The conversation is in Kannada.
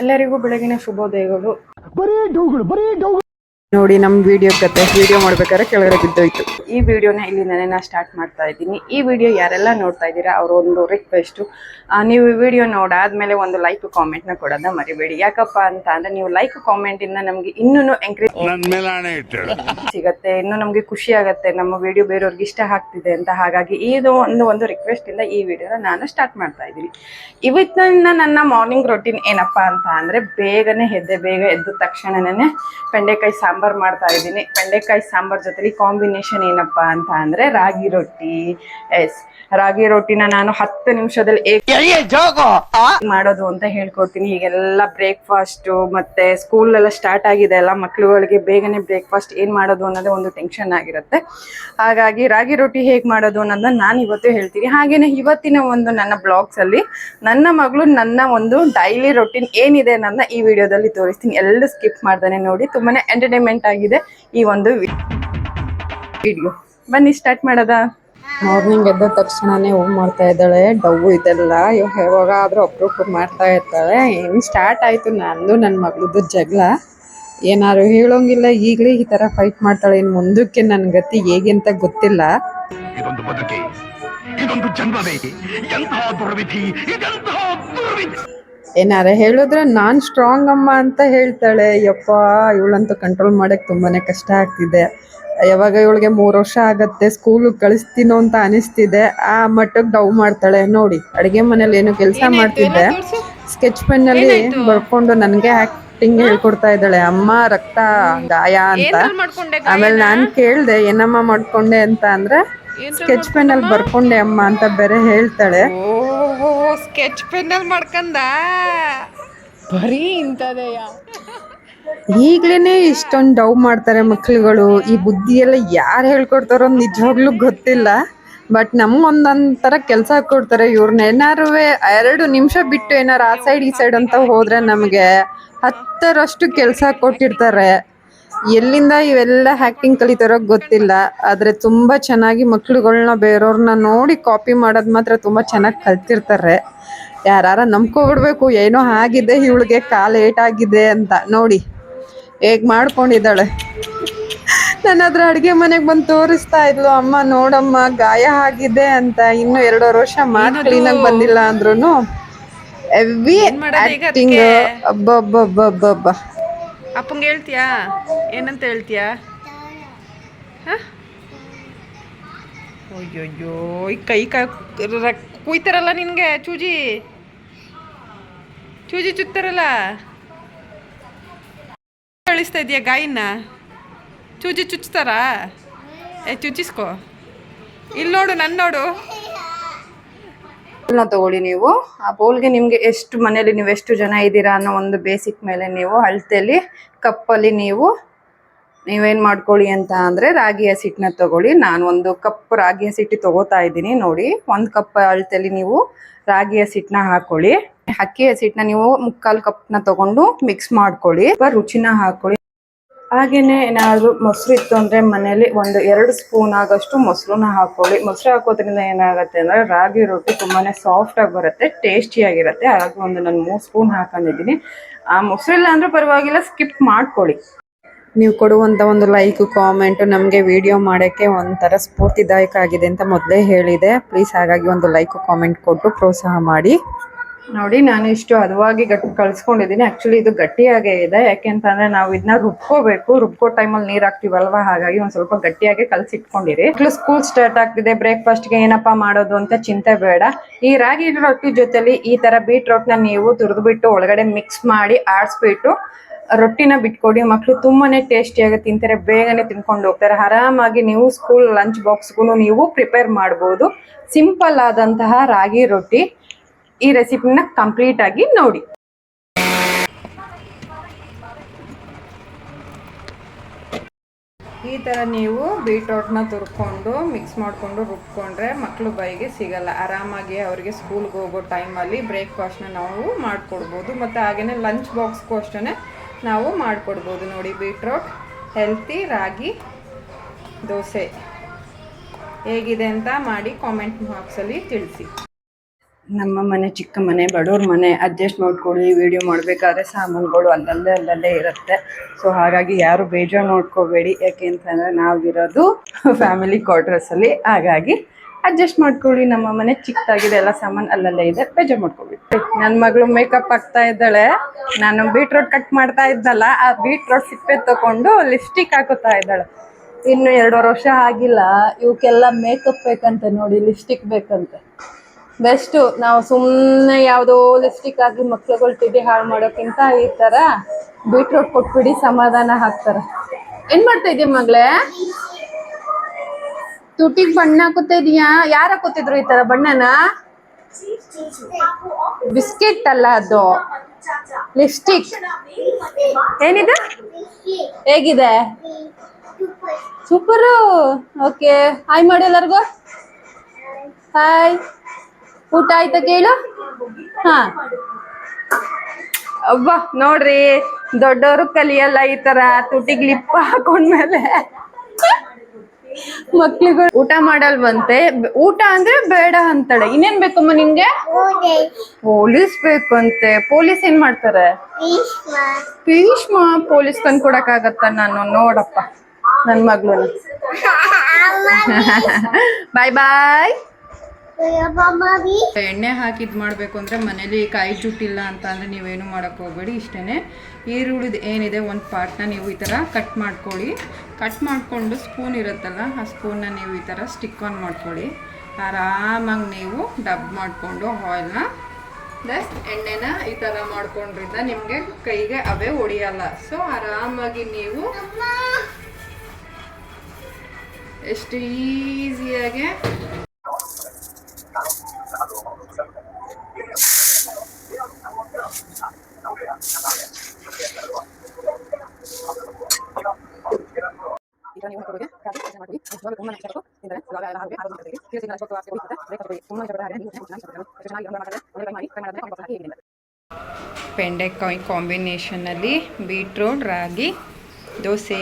ಎಲ್ಲರಿಗೂ ಬೆಳಗಿನ ಶುಭೋದಯಗಳು. ಬರೀ ಡೌಗಳು ಬರೀ ಡೌಗಳು. ನೋಡಿ ನಮ್ಮ ವಿಡಿಯೋ ಕತೆ. ವಿಡಿಯೋ ಮಾಡ್ಬೇಕಾದ್ರೆ ಕೆಳಗಡೆ ಬಿದ್ದೋಯ್ತು. ಈ ವಿಡಿಯೋನ ನಾನೇ ನಾ ಸ್ಟಾರ್ಟ್ ಮಾಡ್ತಾ ಇದ್ದೀನಿ. ಈ ವಿಡಿಯೋ ಯಾರೆಲ್ಲ ನೋಡ್ತಾ ಇದ್ದೀರಾ ಅವ್ರ ಒಂದು ರಿಕ್ವೆಸ್ಟು ನೀವು ಈ ವಿಡಿಯೋ ನೋಡಾದ್ಮೇಲೆ ಒಂದು ಲೈಕ್ ಕಾಮೆಂಟ್ನ ಕೊಡೋದ ಮರಿಬೇಡಿ. ಯಾಕಪ್ಪ ಅಂತ ಅಂದ್ರೆ ನೀವು ಲೈಕ್ ಕಾಮೆಂಟಿಂದ ನಮಗೆ ಇನ್ನೂ ಎಂಕರೇಜ್ ನನ್ ಸಿಗತ್ತೆ ಇನ್ನು ನಮಗೆ ಖುಷಿ ಆಗುತ್ತೆ ನಮ್ಮ ವಿಡಿಯೋ ಬೇರೆಯವ್ರಿಗೆ ಇಷ್ಟ ಆಗ್ತಿದೆ ಅಂತ ಹಾಗಾಗಿ ಇದು ಒಂದು ಒಂದು ರಿಕ್ವೆಸ್ಟ್ ಇಂದ ಈ ವಿಡಿಯೋನ ನಾನು ಸ್ಟಾರ್ಟ್ ಮಾಡ್ತಾ ಇದ್ದೀನಿ. ಇವತ್ತಿನ ನನ್ನ ಮಾರ್ನಿಂಗ್ ರೊಟೀನ್ ಏನಪ್ಪಾ ಅಂತ ಅಂದ್ರೆ ಬೇಗನೆ ಎದ್ದೆ ಬೇಗ ಎದ್ದ ತಕ್ಷಣನೇ ಬೆಂಡೆಕಾಯಿ ಸಾಂಬಾರ್ ಮಾಡ್ತಾ ಇದ್ದೀನಿ. ಬೆಂಡೆಕಾಯಿ ಸಾಂಬಾರ್ ಜೊತೆಲಿ ಕಾಂಬಿನೇಷನ್ ಏನಪ್ಪ ಅಂತ ಅಂದ್ರೆ ರಾಗಿ ರೊಟ್ಟಿ. ಎಸ್ ರಾಗಿ ರೊಟ್ಟಿನ ನಾನು ಹತ್ತು ನಿಮಿಷದಲ್ಲಿ ಮಾಡೋದು ಅಂತ ಹೇಳ್ಕೊಡ್ತೀನಿ. ಈಗೆಲ್ಲ ಬ್ರೇಕ್ಫಾಸ್ಟ್ ಮತ್ತೆ ಸ್ಕೂಲ್ ಎಲ್ಲ ಸ್ಟಾರ್ಟ್ ಆಗಿದೆ ಅಲ್ಲ ಮಕ್ಳುಗಳಿಗೆ ಬೇಗನೆ ಬ್ರೇಕ್ಫಾಸ್ಟ್ ಏನ್ ಮಾಡೋದು ಅನ್ನೋದೇ ಒಂದು ಟೆನ್ಷನ್ ಆಗಿರುತ್ತೆ. ಹಾಗಾಗಿ ರಾಗಿ ರೊಟ್ಟಿ ಹೇಗ್ ಮಾಡೋದು ಅನ್ನೋದನ್ನ ನಾನು ಇವತ್ತು ಹೇಳ್ತೀನಿ. ಹಾಗೇನೆ ಇವತ್ತಿನ ಒಂದು ನನ್ನ ಬ್ಲಾಗ್ಸ್ ಅಲ್ಲಿ ನನ್ನ ಮಗಳು ನನ್ನ ಒಂದು ಡೈಲಿ ರೊಟೀನ್ ಏನಿದೆ ಅನ್ನೋದನ್ನ ಈ ವಿಡಿಯೋದಲ್ಲಿ ತೋರಿಸ್ತೀನಿ. ಎಲ್ಲ ಸ್ಕಿಪ್ ಮಾಡ್ದಾನೆ ನೋಡಿ. ತುಂಬಾನೇ ಎಂಟರ್ಟೈನ್ಮೆಂಟ್ ಆಗಿದೆ ಈ ಒಂದು ವಿಡಿಯೋ ಬನ್ನಿ ಸ್ಟಾರ್ಟ್ ಮಾಡದ? ಮಾರ್ನಿಂಗ್ ಎದ್ದ ತಕ್ಷಣನೇ ಹೋಗಿ ಮಾಡ್ತಾ ಇದ್ದಾಳೆ. ಡವ್ ಇದೆಲ್ಲ. ಇವಾಗ ಯಾವಾಗಾದ್ರೂ ಅಪ್ರೂಪ ಮಾಡ್ತಾ ಇರ್ತಾಳೆ. ಹೆಂಗ್ ಸ್ಟಾರ್ಟ್ ಆಯ್ತು ನಂದು ನನ್ನ ಮಗಳದ್ದು ಜಗಳ. ಏನಾರು ಹೇಳೋಂಗಿಲ್ಲ. ಈಗಲೇ ಈ ಥರ ಫೈಟ್ ಮಾಡ್ತಾಳೆ. ಇನ್ನು ಮುಂದಕ್ಕೆ ನನ್ನ ಗತಿ ಹೇಗೆ ಅಂತ ಗೊತ್ತಿಲ್ಲ. ಇದೊಂದು ಜನ್ಮವೇ. ಎಂತಹ ದುರ್ವಿಧಿ. ಇದೆಂತಹ ದುರ್ವಿಧಿ. ಏನಾರ ಹೇಳಿದ್ರೆ ನಾನ್ ಸ್ಟ್ರಾಂಗ್ ಅಮ್ಮ ಅಂತ ಹೇಳ್ತಾಳೆ ಯಪ್ಪ ಇವಳಂತೂ ಕಂಟ್ರೋಲ್ ಮಾಡಕ್ ತುಂಬಾನೇ ಕಷ್ಟ ಆಗ್ತಿದೆ. ಯಾವಾಗ ಇವಳಿಗೆ ಮೂರು ವರ್ಷ ಆಗತ್ತೆ ಸ್ಕೂಲ್ ಕಳಿಸ್ತೀನೋ ಅಂತ ಅನಿಸ್ತಿದೆ ಆ ಮಟ್ಟಕ್ಕೆ ಡವ್ ಮಾಡ್ತಾಳೆ ನೋಡಿ. ಅಡಿಗೆ ಮನೇಲಿ ಏನು ಕೆಲಸ ಮಾಡ್ತಿದ್ದೆ? ಸ್ಕೆಚ್ ಪೆನ್ ಅಲ್ಲಿ ಬರ್ಕೊಂಡು ನನಗೆ ಆಕ್ಟಿಂಗ್ ಹೇಳ್ಕೊಡ್ತಾ ಇದ್ದಾಳೆ ಅಮ್ಮ ರಕ್ತ ಗಾಯ ಅಂತ. ಆಮೇಲೆ ನಾನು ಕೇಳ್ದೆ ಏನಮ್ಮ ಮಾಡ್ಕೊಂಡೆ? ಅಂತ ಅಂದ್ರೆ ಸ್ಕೆಚ್ ಪೆನ್ ಅಲ್ಲಿ ಬರ್ಕೊಂಡೆ ಅಮ್ಮ ಅಂತ ಬೇರೆ ಹೇಳ್ತಾಳೆ. ಓಹೋ ಸ್ಕೆಚ್ ಪೆನ್ನಲ್ಲಿ ಮಾಡ್ಕಂದ? ಬರೀ ಇಂಥದೆಯ? ಈಗ್ಲೇನೆ ಇಷ್ಟೊಂದು ಡೌ ಮಾಡ್ತಾರೆ ಮಕ್ಳುಗಳು. ಈ ಬುದ್ಧಿ ಎಲ್ಲ ಯಾರು ಹೇಳ್ಕೊಡ್ತಾರೋ ನಿಜವಾಗ್ಲೂ ಗೊತ್ತಿಲ್ಲ. ಬಟ್ ನಮ್ಗೊಂದೊಂಥರ ಕೆಲಸ ಕೊಡ್ತಾರೆ ಇವ್ರನ್ನ ಏನಾರು ಎರಡು ನಿಮಿಷ ಬಿಟ್ಟು ಏನಾರು ಆ ಸೈಡ್ ಈ ಸೈಡ್ ಅಂತ ಹೋದ್ರೆ ನಮಗೆ ಹತ್ತರಷ್ಟು ಕೆಲಸ ಕೊಟ್ಟಿರ್ತಾರೆ. ಎಲ್ಲಿಂದ ಇವೆಲ್ಲ ಆಕ್ಟಿಂಗ್ ಕಲಿತಾರೋ ಗೊತ್ತಿಲ್ಲ ಆದ್ರೆ ತುಂಬಾ ಚೆನ್ನಾಗಿ ಮಕ್ಳುಗಳ್ನ ಬೇರೆಯವ್ರನ್ನ ನೋಡಿ ಕಾಪಿ ಮಾಡೋದ್ ಮಾತ್ರ ತುಂಬಾ ಚೆನ್ನಾಗಿ ಕಲ್ತಿರ್ತಾರೆ. ಯಾರು ನಂಬ್ಕೊಬಿಡ್ಬೇಕು ಏನೋ ಆಗಿದೆ ಇವಳಿಗೆ ಕಾಲು ಏಟಾಗಿದೆ ಅಂತ. ನೋಡಿ ಹೇಗ್ ಮಾಡ್ಕೊಂಡಿದ್ದಾಳೆ. ನನ್ನ ಹತ್ರ ಅಡ್ಗೆ ಮನೆಗೆ ಬಂದು ತೋರಿಸ್ತಾ ಇದ್ಲು ಅಮ್ಮ ನೋಡಮ್ಮ ಗಾಯ ಆಗಿದೆ ಅಂತ. ಇನ್ನು ಎರಡೂವರೆ ವರ್ಷ ಮಾತು ಕ್ಲೀನಾಗಿ ಬಂದಿಲ್ಲ ಅಂದ್ರೂ ಎವಿ ಆ್ಯಕ್ಟಿಂಗ್ ಅಬ್ಬಬ್ಬಬ್ಬಬ್ಬ ಅಪ್ಪಂಗೆ ಹೇಳ್ತೀಯಾ? ಏನಂತ ಹೇಳ್ತೀಯಾ? ಹ? ಅಯ್ಯಯ್ಯೋ, ಈ ಕೈ ಕ ಕುಯ್ತಾರಲ್ಲ ನಿನಗೆ ಚೂಜಿ? ಚೂಜಿ ಚುತ್ತಾರಲ್ಲ? ಕಳಿಸ್ತಾ ಇದೆಯಾ ಗಾಯಿನ? ಚೂಜಿ ಚುಚ್ತಾರಾ? ಏ, ಚುಚ್ಚಿಸ್ಕೋ. ಇಲ್ಲಿ ನೋಡು ನನ್ನ ನೋಡು. ಬೌಲ್ನ ತಗೊಳ್ಳಿ ನೀವು. ಆ ಬೌಲ್ಗೆ ನಿಮಗೆ ಎಷ್ಟು ಮನೇಲಿ ನೀವು ಎಷ್ಟು ಜನ ಇದ್ದೀರಾ ಅನ್ನೋ ಒಂದು ಬೇಸಿಕ್ ಮೇಲೆ ನೀವು ಅಳತೆಯಲ್ಲಿ, ಕಪ್ಪಲ್ಲಿ ನೀವು, ನೀವೇನು ಮಾಡ್ಕೊಳ್ಳಿ ಅಂತ ಅಂದರೆ ರಾಗಿ ಹಸಿಟ್ಟನ್ನ ತಗೊಳ್ಳಿ. ನಾನು ಒಂದು ಕಪ್ ರಾಗಿ ಹಸಿಟ್ಟು ತೊಗೋತಾ ಇದ್ದೀನಿ ನೋಡಿ. ಒಂದು ಕಪ್ ಅಳತೆಯಲ್ಲಿ ನೀವು ರಾಗಿ ಹಸಿಟ್ಟನ್ನ ಹಾಕೊಳ್ಳಿ. ಅಕ್ಕಿ ಹಸಿಟ್ಟನ್ನ ನೀವು ಮುಕ್ಕಾಲು ಕಪ್ನ ತಗೊಂಡು ಮಿಕ್ಸ್ ಮಾಡ್ಕೊಳ್ಳಿ. ರುಚಿನ ಹಾಕೊಳ್ಳಿ. ಹಾಗೇನೆ ಏನಾದರೂ ಮೊಸರು ಇತ್ತು ಅಂದರೆ ಮನೇಲಿ ಒಂದು ಎರಡು ಸ್ಪೂನ್ ಆಗೋಷ್ಟು ಮೊಸರನ್ನ ಹಾಕ್ಕೊಳ್ಳಿ ಮೊಸರು ಹಾಕೋದ್ರಿಂದ ಏನಾಗುತ್ತೆ ಅಂದರೆ ರಾಗಿ ರೊಟ್ಟಿ ತುಂಬಾ ಸಾಫ್ಟಾಗಿ ಬರುತ್ತೆ ಟೇಸ್ಟಿಯಾಗಿರುತ್ತೆ ಹಾಗೆ ಹಾಗಾಗಿ ಒಂದು ನಾನು ಮೂರು ಸ್ಪೂನ್ ಹಾಕೊಂಡಿದ್ದೀನಿ. ಆ ಮೊಸರಿಲ್ಲ ಅಂದ್ರೆ ಪರವಾಗಿಲ್ಲ ಸ್ಕಿಪ್ ಮಾಡ್ಕೊಳ್ಳಿ. ನೀವು ಕೊಡುವಂಥ ಒಂದು ಲೈಕ್ ಕಾಮೆಂಟು ನಮಗೆ ವಿಡಿಯೋ ಮಾಡೋಕ್ಕೆ ಒಂಥರ ಸ್ಫೂರ್ತಿದಾಯಕ ಆಗಿದೆ ಅಂತ ಮೊದಲೇ ಹೇಳಿದೆ. ಪ್ಲೀಸ್ ಹಾಗಾಗಿ ಒಂದು ಲೈಕ್ ಕಾಮೆಂಟ್ ಕೊಟ್ಟು ಪ್ರೋತ್ಸಾಹ ಮಾಡಿ. ನೋಡಿ, ನಾನು ಇಷ್ಟು ಹದವಾಗಿ ಗಟ್ಟಿ ಕಳ್ಸ್ಕೊಂಡಿದ್ದೀನಿ. ಆಕ್ಚುಲಿ ಇದು ಗಟ್ಟಿಯಾಗೇ ಇದೆ. ಯಾಕೆಂತಂದ್ರೆ ನಾವು ಇದನ್ನ ರುಬ್ಕೋಬೇಕು. ರುಬ್ಕೋ ಟೈಮಲ್ಲಿ ನೀರ್ ಹಾಕ್ತಿವಲ್ವಾ? ಹಾಗಾಗಿ ಒಂದ್ ಸ್ವಲ್ಪ ಗಟ್ಟಿಯಾಗಿ ಕಲಸಿಟ್ಕೊಂಡಿರಿ ಮಕ್ಳು ಸ್ಕೂಲ್ ಸ್ಟಾರ್ಟ್ ಆಗ್ತಿದೆ. ಬ್ರೇಕ್ಫಾಸ್ಟ್ಗೆ ಏನಪ್ಪಾ ಮಾಡೋದು ಅಂತ ಚಿಂತೆ ಬೇಡ. ಈ ರಾಗಿ ರೊಟ್ಟಿ ಜೊತೆಲಿ ಈ ತರ ಬೀಟ್ರೋಟ್ನ ನೀವು ತುರಿದ್ಬಿಟ್ಟು ಒಳಗಡೆ ಮಿಕ್ಸ್ ಮಾಡಿ, ಆಡಿಸ್ಬಿಟ್ಟು, ರೊಟ್ಟಿನ ಬಿಟ್ಕೊಡಿ. ಮಕ್ಕಳು ತುಂಬಾನೇ ಟೇಸ್ಟಿಯಾಗಿ ತಿಂತಾರೆ. ಬೇಗನೆ ತಿನ್ಕೊಂಡು ಹೋಗ್ತಾರೆ. ಆರಾಮಾಗಿ ನೀವು ಸ್ಕೂಲ್ ಲಂಚ್ ಬಾಕ್ಸ್ಗೂ ನೀವು ಪ್ರಿಪೇರ್ ಮಾಡ್ಬೋದು. ಸಿಂಪಲ್ ಆದಂತಹ ರಾಗಿ ರೊಟ್ಟಿ. ಈ ರೆಸಿಪಿನ ಕಂಪ್ಲೀಟ್ ಆಗಿ ನೋಡಿ. ಈ ಥರ ನೀವು ಬೀಟ್ರೋಟ್ನ ತುರ್ಕೊಂಡು ಮಿಕ್ಸ್ ಮಾಡಿಕೊಂಡು ರುಬ್ಕೊಂಡ್ರೆ ಮಕ್ಕಳು ಬೈಗೆ ಸಿಗಲ್ಲ. ಆರಾಮಾಗಿ ಅವರಿಗೆ ಸ್ಕೂಲ್ಗೆ ಹೋಗೋ ಟೈಮಲ್ಲಿ ಬ್ರೇಕ್ಫಾಸ್ಟ್ನ ನಾವು ಮಾಡಿಕೊಡ್ಬೋದು. ಮತ್ತು ಹಾಗೆಯೇ ಲಂಚ್ ಬಾಕ್ಸ್ಗೂ ಅಷ್ಟೇ ನಾವು ಮಾಡಿಕೊಡ್ಬೋದು. ನೋಡಿ ಬೀಟ್ರೋಟ್ ಹೆಲ್ತಿ ರಾಗಿ, ದೋಸೆ. ಹೇಗಿದೆ ಅಂತ ಮಾಡಿ ಕಾಮೆಂಟ್ ಬಾಕ್ಸಲ್ಲಿ ತಿಳಿಸಿ. ನಮ್ಮ ಮನೆ, ಚಿಕ್ಕ ಮನೆ, ಬಡವ್ರ ಮನೆ ಅಡ್ಜಸ್ಟ್ ಮಾಡ್ಕೊಳ್ಳಿ ವಿಡಿಯೋ ಮಾಡಬೇಕಾದ್ರೆ ಸಾಮಾನುಗಳು ಅಲ್ಲಲ್ಲೇ ಅಲ್ಲಲ್ಲೇ ಇರುತ್ತೆ. ಸೊ ಹಾಗಾಗಿ ಯಾರು ಬೇಜಾರು ನೋಡ್ಕೋಬೇಡಿ ಯಾಕೆ ಅಂತಂದರೆ ನಾವಿರೋದು ಫ್ಯಾಮಿಲಿ ಕ್ವಾರ್ಟರ್ಸಲ್ಲಿ ಹಾಗಾಗಿ ಅಡ್ಜಸ್ಟ್ ಮಾಡ್ಕೊಳ್ಳಿ. ನಮ್ಮ ಮನೆ ಚಿಕ್ಕದಾಗಿದೆ, ಎಲ್ಲ ಸಾಮಾನು ಅಲ್ಲಲ್ಲೇ ಇದೆ, ಬೇಜಾರು ಮಾಡ್ಕೊಬೇಡಿ. ನನ್ನ ಮಗಳು ಮೇಕಪ್ ಆಗ್ತಾ ಇದ್ದಾಳೆ. ನಾನು ಬೀಟ್ರೋಟ್ ಕಟ್ ಮಾಡ್ತಾ ಇದ್ದಲ್ಲ, ಆ ಬೀಟ್ರೋಟ್ ಸಿಪ್ಪೆ ತಗೊಂಡು ಲಿಪ್ಸ್ಟಿಕ್ ಹಾಕೋತಾ ಇದ್ದಾಳೆ. ಇನ್ನು ಎರಡೂವರೆ ವರ್ಷ ಆಗಿಲ್ಲ. ಇವಕ್ಕೆಲ್ಲ ಮೇಕಪ್ ಬೇಕಂತೆ ನೋಡಿ ಲಿಪ್ಸ್ಟಿಕ್ ಬೇಕಂತೆ. ಬೆಸ್ಟು ನಾವು ಸುಮ್ಮನೆ ಯಾವುದೋ ಲಿಪ್ಸ್ಟಿಕ್ ಆಗಿ ಮಕ್ಳುಗಳು ತಿಂಡಿ ಹಾಳು ಮಾಡೋಕ್ಕಿಂತ ಈ ಥರ ಬೀಟ್ರೋಟ್ ಕೊಟ್ಬಿಡಿ ಸಮಾಧಾನ ಹಾಕ್ತಾರೆ ಏನು ಮಾಡ್ತಾ ಇದೀಯ ಮಗಳೇ? ತುಟಿಗೆ ಬಣ್ಣ ಹಾಕುತ್ತಾ ಇದೀಯಾ? ಯಾರು ಹಾಕೋತಿದ್ರು ಈ ಥರ ಬಣ್ಣನ? ಬಿಸ್ಕೆಟ್ ಅಲ್ಲ ಅದು. ಲಿಪ್ಸ್ಟಿಕ್ ಏನಿದೆ? ಹೇಗಿದೆ? ಸೂಪರು ಓಕೆ ಹಾಯ್ ಮಾಡಿ ಎಲ್ಲರಿಗೂ. ಹಾಯ್ ಊಟ ಆಯ್ತಾ ಕೇಳು? ಹಾ. ಅಬ್ಬ ನೋಡ್ರಿ ದೊಡ್ಡವರು ಕಲಿಯಲ್ಲ ಈ ತರ ತುಟಿಗ್ ಲಿಪ್ ಹಾಕೊಂಡ್ಮೇಲೆ. ಮಕ್ಳಿಗೂ ಊಟ ಮಾಡಲ್ವಂತೆ. ಊಟ ಅಂದ್ರೆ ಬೇಡ ಅಂತಾಳೆ. ಇನ್ನೇನ್ ಬೇಕಮ್ಮ ನಿಮ್ಗೆ? ಪೊಲೀಸ್ ಬೇಕಂತೆ. ಪೊಲೀಸ್ ಏನ್ ಮಾಡ್ತಾರೆ? ಭೀಷ್ಮ ಪೊಲೀಸ್ ತಂದು ಕೊಡಕ್ಕಾಗತ್ತ ನಾನು? ನೋಡಪ್ಪ ನನ್ ಮಗಳು ಬಾಯ್ ಬಾಯ್ ಎಣ್ಣೆ ಹಾಕಿದ್ ಮಾಡಬೇಕು ಅಂದರೆ ಮನೇಲಿ ಕಾಯಿ ಜುಟ್ಟಿಲ್ಲ ಅಂತ ಅಂದರೆ ನೀವೇನು ಮಾಡೋಕ್ಕೆ ಹೋಗಬೇಡಿ ಇಷ್ಟೇ ಈರುಳ್ಳಿದು ಏನಿದೆ ಒಂದು ಪಾರ್ಟ್ನ ನೀವು ಈ ಥರ ಕಟ್ ಮಾಡ್ಕೊಳ್ಳಿ. ಕಟ್ ಮಾಡಿಕೊಂಡು ಸ್ಪೂನ್ ಇರುತ್ತಲ್ಲ ಆ ಸ್ಪೂನ್ನ ನೀವು ಈ ಥರ ಸ್ಟಿಕ್ ಆನ್ ಮಾಡ್ಕೊಳ್ಳಿ. ಆರಾಮಾಗಿ ನೀವು ಡಬ್ ಮಾಡಿಕೊಂಡು ಆಯಿಲ್ನ ಪ್ಲಸ್ ಎಣ್ಣೆನ ಈ ಥರ ಮಾಡ್ಕೊಂಡ್ರಿಂದ ನಿಮಗೆ ಕೈಗೆ ಅವೇ ಹೊಡಿಯಲ್ಲ ಸೊ ಆರಾಮಾಗಿ ನೀವು ಎಷ್ಟು ಈಸಿಯಾಗಿ ಬೆಂಡೆಕಾಯಿ ಕಾಂಬಿನೇಷನಲ್ಲಿ ಬೀಟ್ರೂಟ್ ರಾಗಿ ದೋಸೆ